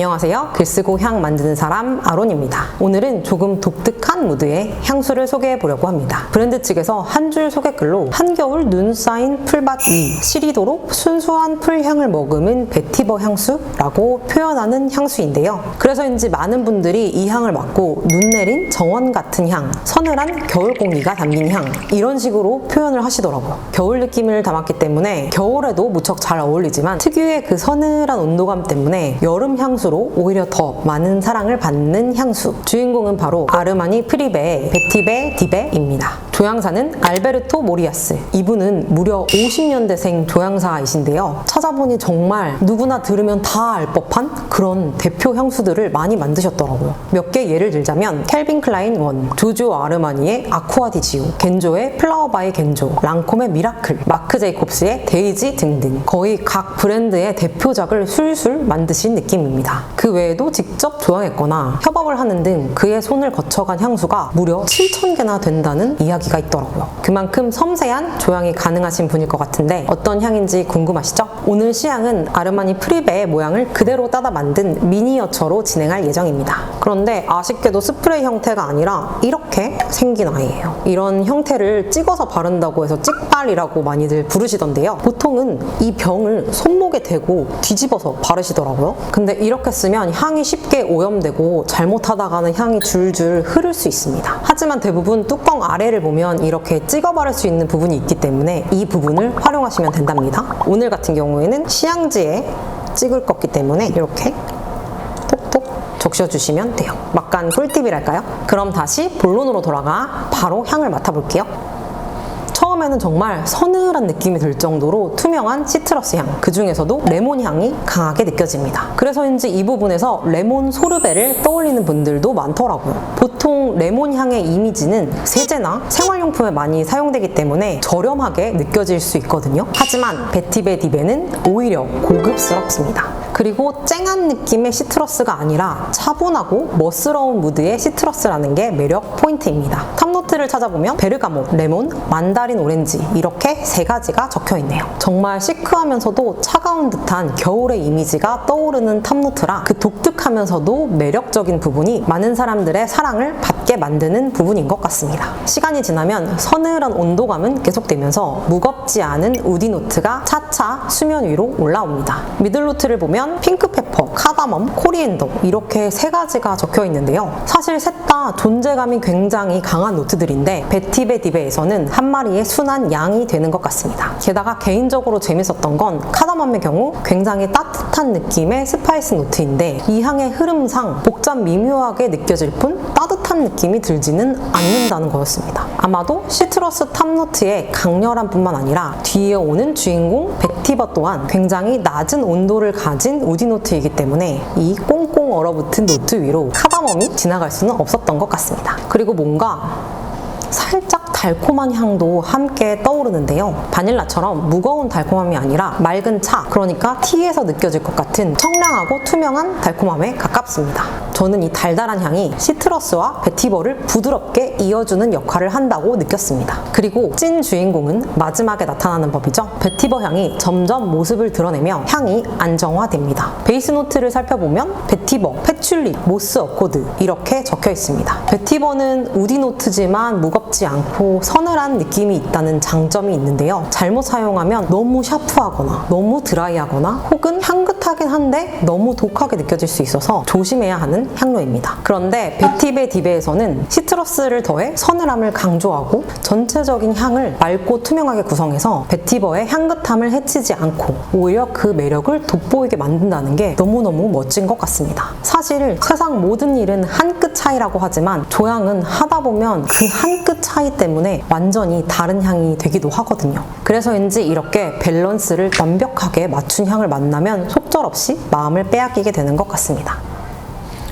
안녕하세요. 글 쓰고 향 만드는 사람 아론입니다. 오늘은 조금 독특한 무드의 향수를 소개해 보려고 합니다. 브랜드 측에서 한 줄 소개글로 한겨울 눈 쌓인 풀밭 위 시리도록 순수한 풀향을 머금은 베티버 향수라고 표현하는 향수인데요. 그래서인지 많은 분들이 이 향을 맡고 눈 내린 정원 같은 향, 서늘한 겨울 공기가 담긴 향 이런 식으로 표현을 하시더라고요. 겨울 느낌을 담았기 때문에 겨울에도 무척 잘 어울리지만 특유의 그 서늘한 온도감 때문에 여름 향수 로 오히려 더 많은 사랑을 받는 향수. 주인공은 바로 아르마니 프리베의 베티베 디베입니다. 조향사는 알베르토 모리아스. 이분은 무려 50년대생 조향사이신데요. 찾아보니 정말 누구나 들으면 다 알 법한 그런 대표 향수들을 많이 만드셨더라고요. 몇 개 예를 들자면 켈빈 클라인 원, 조조 아르마니의 아쿠아 디지오, 겐조의 플라워바의 겐조, 랑콤의 미라클, 마크 제이콥스의 데이지 등등 거의 각 브랜드의 대표작을 술술 만드신 느낌입니다. 그 외에도 직접 조향했거나 협업을 하는 등 그의 손을 거쳐간 향수가 무려 7,000개나 된다는 이야기 가 있더라고요. 그만큼 섬세한 조향이 가능하신 분일 것 같은데 어떤 향인지 궁금하시죠? 오늘 시향은 아르마니 프리베의 모양을 그대로 따다 만든 미니어처로 진행할 예정입니다. 그런데 아쉽게도 스프레이 형태가 아니라 이렇게 생긴 아이예요. 이런 형태를 찍어서 바른다고 해서 찍발이라고 많이들 부르시던데요. 보통은 이 병을 손목에 대고 뒤집어서 바르시더라고요. 근데 이렇게 쓰면 향이 쉽게 오염되고 잘못하다가는 향이 줄줄 흐를 수 있습니다. 하지만 대부분 뚜껑 아래를 보면 이렇게 찍어 바를 수 있는 부분이 있기 때문에 이 부분을 활용하시면 된답니다. 오늘 같은 경우에는 시향지에 찍을 거기 때문에 이렇게 톡톡 적셔주시면 돼요. 막간 꿀팁이랄까요? 그럼 다시 본론으로 돌아가 바로 향을 맡아볼게요. 처음에는 정말 서늘한 느낌이 들 정도로 투명한 시트러스 향, 그 중에서도 레몬 향이 강하게 느껴집니다. 그래서인지 이 부분에서 레몬 소르베를 떠올리는 분들도 많더라고요. 보통 레몬 향의 이미지는 세제나 생활용품에 많이 사용되기 때문에 저렴하게 느껴질 수 있거든요. 하지만 베티베 디베는 오히려 고급스럽습니다. 그리고 쨍한 느낌의 시트러스가 아니라 차분하고 멋스러운 무드의 시트러스라는 게 매력 포인트입니다. 탑노트를 찾아보면 베르가모, 레몬, 만다린 오렌지 이렇게 세 가지가 적혀 있네요. 정말 시크하면서도 차가운 듯한 겨울의 이미지가 떠오르는 탑노트라 그 독특하면서도 매력적인 부분이 많은 사람들의 사랑을 받게 만드는 부분인 것 같습니다. 시간이 지나면 서늘한 온도감은 계속되면서 무겁지 않은 우디 노트가 차차 수면 위로 올라옵니다. 미들 노트를 보면 핑크페퍼, 카다멈, 코리앤더 이렇게 세 가지가 적혀 있는데요. 사실 셋 다 존재감이 굉장히 강한 노트들인데 베티베 디베에서는 한 마리의 순한 양이 되는 것 같습니다. 게다가 개인적으로 재밌었던 건 카다멈의 경우 굉장히 따뜻한 느낌의 스파이스 노트인데 이 향의 흐름상 복잡 미묘하게 느껴질 뿐 따뜻한 느낌이 들지는 않는다는 거였습니다. 아마도 시트러스 탑노트의 강렬한 뿐만 아니라 뒤에 오는 주인공 베티버 또한 굉장히 낮은 온도를 가진 우디노트이기 때문에 이 꽁꽁 얼어붙은 노트 위로 카다멈이 지나갈 수는 없었던 것 같습니다. 그리고 뭔가 살짝 달콤한 향도 함께 떠오르는데요. 바닐라처럼 무거운 달콤함이 아니라 맑은 차, 그러니까 티에서 느껴질 것 같은 청량하고 투명한 달콤함에 가깝습니다. 저는 이 달달한 향이 시트러스와 베티버를 부드럽게 이어주는 역할을 한다고 느꼈습니다. 그리고 찐 주인공은 마지막에 나타나는 법이죠. 베티버 향이 점점 모습을 드러내며 향이 안정화됩니다. 베이스 노트를 살펴보면 베티버, 패출리, 모스 어코드 이렇게 적혀 있습니다. 베티버는 우디 노트지만 무겁지 않고 서늘한 느낌이 있다는 장점이 있는데요. 잘못 사용하면 너무 샤프하거나 너무 드라이하거나 혹은 향긋하긴 한데 너무 독하게 느껴질 수 있어서 조심해야 하는 향료입니다. 그런데 베티베 디베에서는 시트러스를 더해 서늘함을 강조하고 전체적인 향을 맑고 투명하게 구성해서 베티버의 향긋함을 해치지 않고 오히려 그 매력을 돋보이게 만든다는 게 너무너무 멋진 것 같습니다. 사실 세상 모든 일은 한 끗 차이라고 하지만 조향은 하다 보면 그 한 끗 차이 때문에 완전히 다른 향이 되기도 하거든요. 그래서인지 이렇게 밸런스를 완벽하게 맞춘 향을 만나면 속절없이 마음을 빼앗기게 되는 것 같습니다.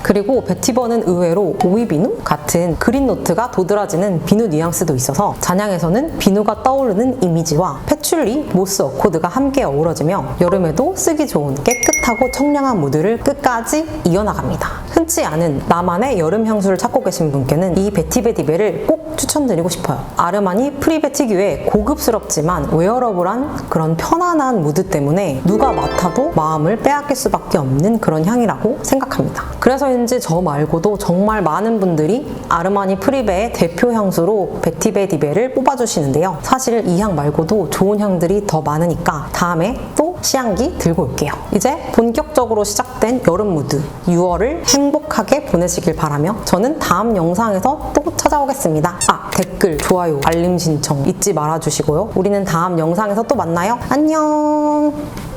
그리고 베티버는 의외로 오이 비누 같은 그린 노트가 도드라지는 비누 뉘앙스도 있어서 잔향에서는 비누가 떠오르는 이미지와 패출리, 모스 어코드가 함께 어우러지며 여름에도 쓰기 좋은 깨끗하고 청량한 무드를 끝까지 이어나갑니다. 흔치 않은 나만의 여름 향수를 찾고 계신 분께는 이 베티베디베를 꼭 추천드리고 싶어요. 아르마니 프리베 특유의 고급스럽지만 웨어러블한 그런 편안한 무드 때문에 누가 맡아도 마음을 빼앗길 수밖에 없는 그런 향이라고 생각합니다. 그래서 인지 저 말고도 정말 많은 분들이 아르마니 프리베의 대표 향수로 베티베 디베를 뽑아주시는데요. 사실 이 향 말고도 좋은 향들이 더 많으니까 다음에 또 시향기 들고 올게요. 이제 본격적으로 시작된 여름 무드 6월을 행복하게 보내시길 바라며 저는 다음 영상에서 또 찾아오겠습니다. 아 댓글, 좋아요, 알림 신청 잊지 말아주시고요. 우리는 다음 영상에서 또 만나요. 안녕.